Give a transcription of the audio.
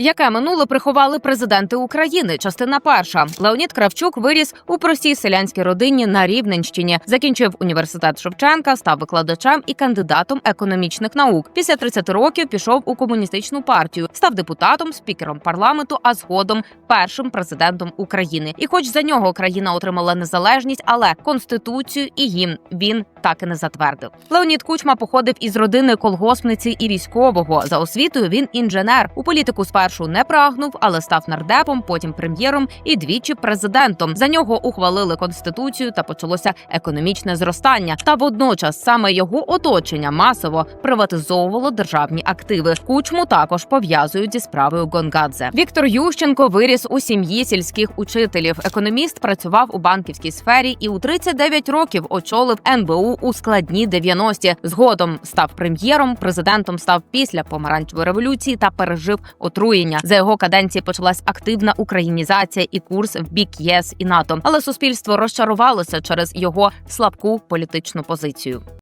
Яке минуле приховали президенти України? Частина перша. Леонід Кравчук виріс у простій селянській родині на Рівненщині. Закінчив університет Шевченка, став викладачем і кандидатом економічних наук. Після 30 років пішов у комуністичну партію, став депутатом, спікером парламенту, а згодом першим президентом України. І, хоч за нього країна отримала незалежність, але конституцію і гімн він так і не затвердив. Леонід Кучма походив із родини колгоспниці і військового. За освітою він інженер. У політику спершу не прагнув, але став нардепом, потім прем'єром і двічі президентом. За нього ухвалили конституцію та почалося економічне зростання. Та водночас саме його оточення масово приватизовувало державні активи. Кучму також пов'язують зі справою Гонгадзе. Віктор Ющенко виріс у сім'ї сільських учителів. Економіст працював у банківській сфері і у 39 років очолив НБУ у складні 90-ті. Згодом став прем'єром. Президентом став після помаранчевої революції та пережив отруєння. За його каденції почалась активна українізація і курс в бік ЄС і НАТО. Але суспільство розчарувалося через його слабку політичну позицію.